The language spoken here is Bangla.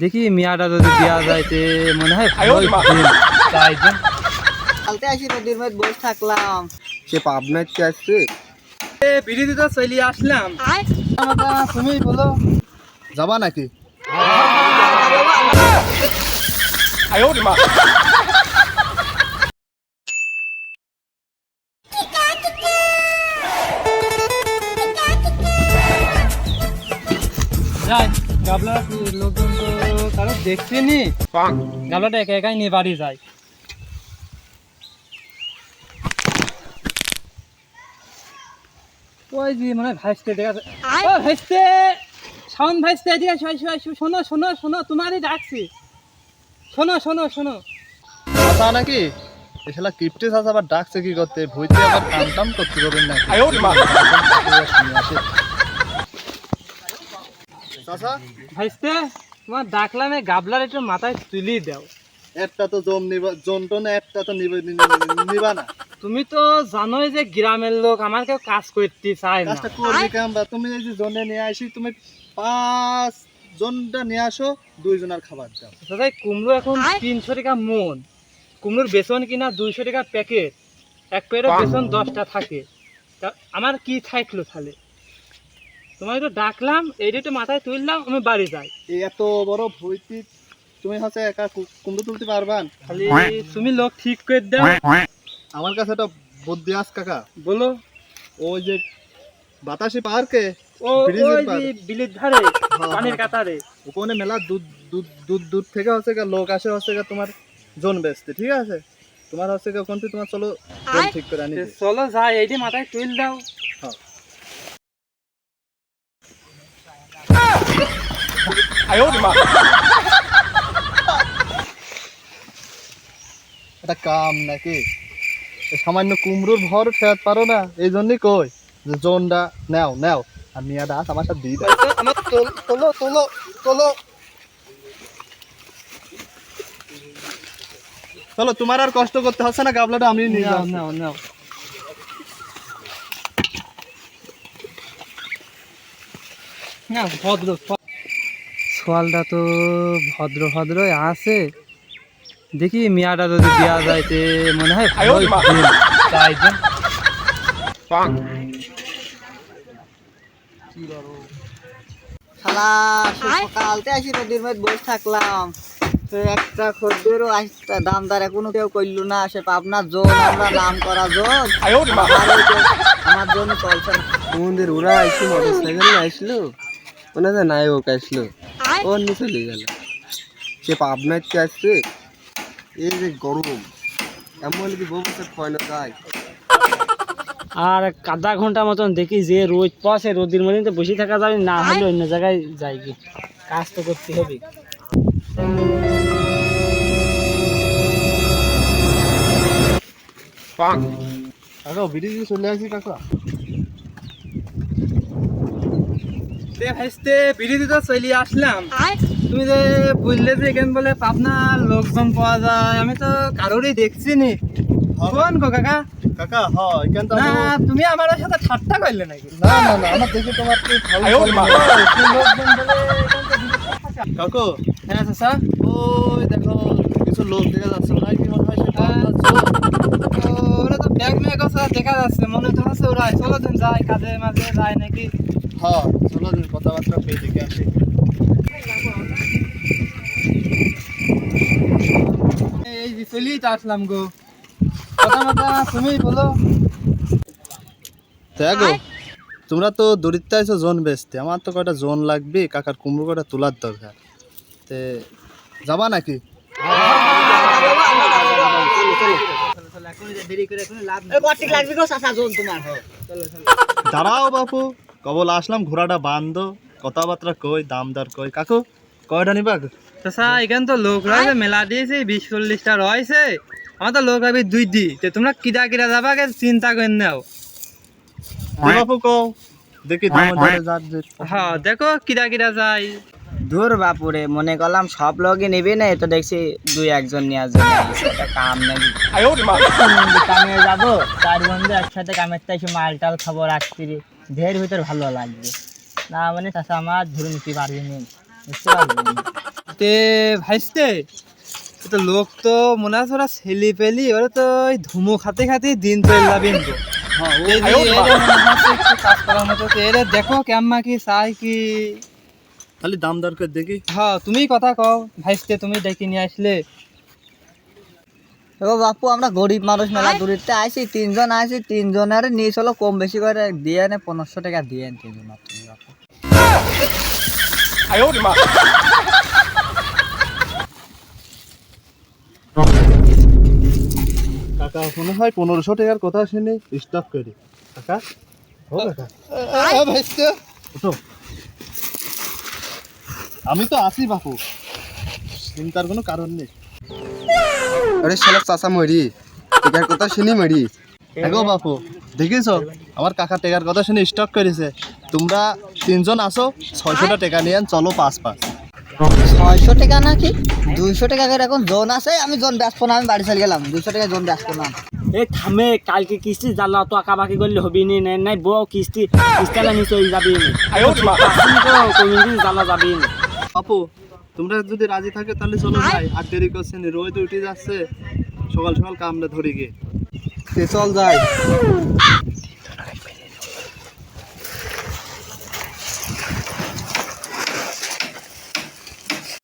দেখি মিয়াটা যদি দেওয়া যায় তে মনে হয়। তাই কালকে আসি নদীর মধ্যে বসে থাকলাম। সে পাবনার কে আসছে? এ, বিড়ি তো চলে আসলাম। তুমি বলো। যাবা নাকি? যাই লোকজন তো কারও দেখছি নি। গাবলাটা একা একাই নিয়ে বাড়ি যায় ওই যে মানে ভাইসতে দেখা ও ভাইসতে শাওন ভাইসতে এদিকে শোনো শোনো শোনো তোমারই ডাকছি। শোনো শোনো শোনো। আসা নাকি? এ শালা কিপটে চাষা আবার ডাকছে কি করতে? ভুইতে আবার কাম টাম করতে পারবেন নাকি? চাষা ভাইসতে তোমার ডাকলাম এই গাবলার একটু মাথায় তুলি দাও। একটা তো জম নিবা জমটো না একটা তো নিবে নি- নি- নিবা না। তুমি তো জানোই যে গ্রামের লোক আমার কেউ কাজ করতে চায় না। কাজটা করবি কেমন তুমি এই যে জনে নিয়ে আসি তুমি পাঁচ জনটা নিয়ে আসো দুইজনের খাবার দাও। দাদা কুমড়ো এখন তিনশো টাকা মন। কুমড়োর বেসন কিনা দুইশো টাকা প্যাকেট। এক প্যাকেটে বেসন দশটা থাকে। তা আমার কি থাকল তাহলে? তোমায় তো ডাকলাম এই রেটে মাথায় তুললাম আমি বাড়ি যাই। এই এত বড় ভইতি তুমি হচ্ছে একা কুমড়ো তুলতে পারবান খালি তুমি লোক ঠিক করে দাও। আমার কাছে একটা বুদ্ধি আস কাকা। বলো। ওই যে বাতাসি পার্কে ও ওই যে বিলের ধারে হ্যাঁ, পানির হ্যাঁ। কাতারে। ওখানে মেলা দুধ দুধ দুধ দুধ থেকে হচ্ছে লোক আসে হচ্ছে তোমার জোন বেচতে ঠিক আছে? তোমার হচ্ছে ওখান থেকে তোমার চলো ঠিক করে আনি। চলো যাই এইটি মাথায় তুল দাও। এটা কাম নাকি? সামান্য কুমড়োর ভর ফেরত পারো না এই জন্যই কই যে জোনটা নাও নাও। আর মিয়া দাস আমার সাথে দিয়ে দাও আমার তোলো তোলো তোলো চলো তোমার আর কষ্ট করতে হচ্ছে না গাবলাটা আমি নিয়ে যাও নাও নাও। না ভদ্র। সোয়ালটা তো ভদ্র ভদ্রই আছে। দেখি মিয়াটা যদি দেওয়া যায় তে মনে হয় সকালতে আসি নদীর মধ্যে বসে থাকলাম। তো একটা খদ্দেরও আসতে দামদার এখনও কেউ করল না সে পাবনার জোন আমরা নাম করা জোন। আমার জন্য চলছে না। ওরা আসলো ওনাদের নায়ক আসলো ও অন্য চলে গেল। সে পাবনার কে আসছে। এই যে গরম এমন কি বউ বছর কয় না যায়। আর আধা ঘণ্টা মতন দেখি যে রোদ পাশে রোদের মধ্যে তো বসে থাকা যাবে না হলে অন্য জায়গায় যাই কি কাজ তো করতে হবে। কাকা চলে আসি কাকা। তে ভাইস্তে বিড়ি চলে আসলাম। তুমি যে বললে যে এখানে বলে লোকজন পাওয়া যায় আমি তো কারোরই দেখছি নি কোন গো কাকা? কাকা হ্যাঁ এখান তো না তুমি আমার সাথে ঠাট্টা করলে নাকি? না না না আমার দেখে তোমার কি ভালো কাকু। হ্যাঁ চাচা। ওই দেখো কিছু লোক দেখা যাচ্ছে না কি মনে হয় হ্যাঁ। ওরা তো ব্যাগ আছে দেখা যাচ্ছে মনে তো হচ্ছে ওরা। চলো দিন যায় কাজে মাঝে যায় নাকি। হ্যাঁ চলো কথাবার্তা পেয়ে দেখে আসি। এই যে চলেই তো আসলাম গো। কথা তুমি বলো। দেখো তোমরা তো দরিদ্র আইছো জোন বেচতে। আমার তো কয়টা জোন লাগবে কাকার কুমড়ো কয়টা তোলার দরকার। তে যাবা নাকি? কটিক লাগবে গো চাচা জোন তোমার। দাঁড়াও বাপু। কবল আসলাম ঘোড়াটা বান্ধ কথাবার্তা কই দাম দর কই। কাকু কয়টা নিবা চাচা এখানে তো লোক রয়েছে মেলা দিয়েছে বিশ চল্লিশটা রয়েছে। আমার তো লোক হবে দুই দি। তো তোমরা কিরা কিরা যাবা গে চিন্তা করে নাও। বাপু কও? দেখি হ্যাঁ দেখো কিরা কিরা যায়। দূর বাপুরে মনে করলাম সব লোকই নিবি না তো দেখছি দুই একজন নেওয়ার জন্য কাম নাকি কামে যাব চার বন্ধু একসাথে কামের তাই মাল টাল খাব রাত্রি ঢের ভিতর ভালো লাগবে। না মানে চাষা আমার ধরে নিতে পারবি নি। বুঝতে পারবি। তে ভাইস্তে তো লোক তো মনে আছে ওরা ছেলি পেলি ওরা তো ওই ধুমো খাতে খাতে দিন চললাবিন তো এই যে এরা হচ্ছে একটু কাজ করার মতো এরা দেখো কেমন কি চাই কি। খালি দাম দর করে দেখি। হ্যাঁ তুমি কথা কও ভাইস্তে তুমি ডেকে নিয়ে আসলে। ও বাপু আমরা গরিব মানুষ মেলা দূরিতে আইছি তিনজন আইছি তিনজনের নিয়ে চলো কম বেশি করে দিয়ে নে পনেরোশো টাকা দিয়ে নে তিনজন আপনি বাপু। কাকা মনে হয় পনেরোশো টাকার কথা শুনে স্টপ করি। কাকা ও কাকা। ওঠো। আমি তো আছি বাপু। চিন্তার কোনো কারণ নেই। আরে শালা চাচা মরি। টিকার কথা শুনি মরি। দেখো বাপু দেখিছো? আমার কাকা টেকার কথা শুনে স্টক করেছে। তোমরা তিনজন আসো ছয়শোটা টাকা নিয়ে চলো পাঁচ পাঁচ। ছয়শো টাকা নাকি? দুইশো টাকা করে এখন জোন আছে আমি জোন ব্যস্ত না আমি বাড়ি চলে গেলাম। দুইশো টাকা জোন ব্যস্ত না। এ থামে কালকে কিস্তি জ্বালা তো আঁকা বাকি করলে হবি নি নাই নাই বউ কিস্তি কিস্তালা নিচে যাবি জ্বালা যাবি বাপু তোমরা যদি রাজি থাকে তাহলে চলো যাই। আর দেরি করছেন রোদ উঠে যাচ্ছে। সকাল সকাল কামড়ে ধরে গিয়ে। চল যাই।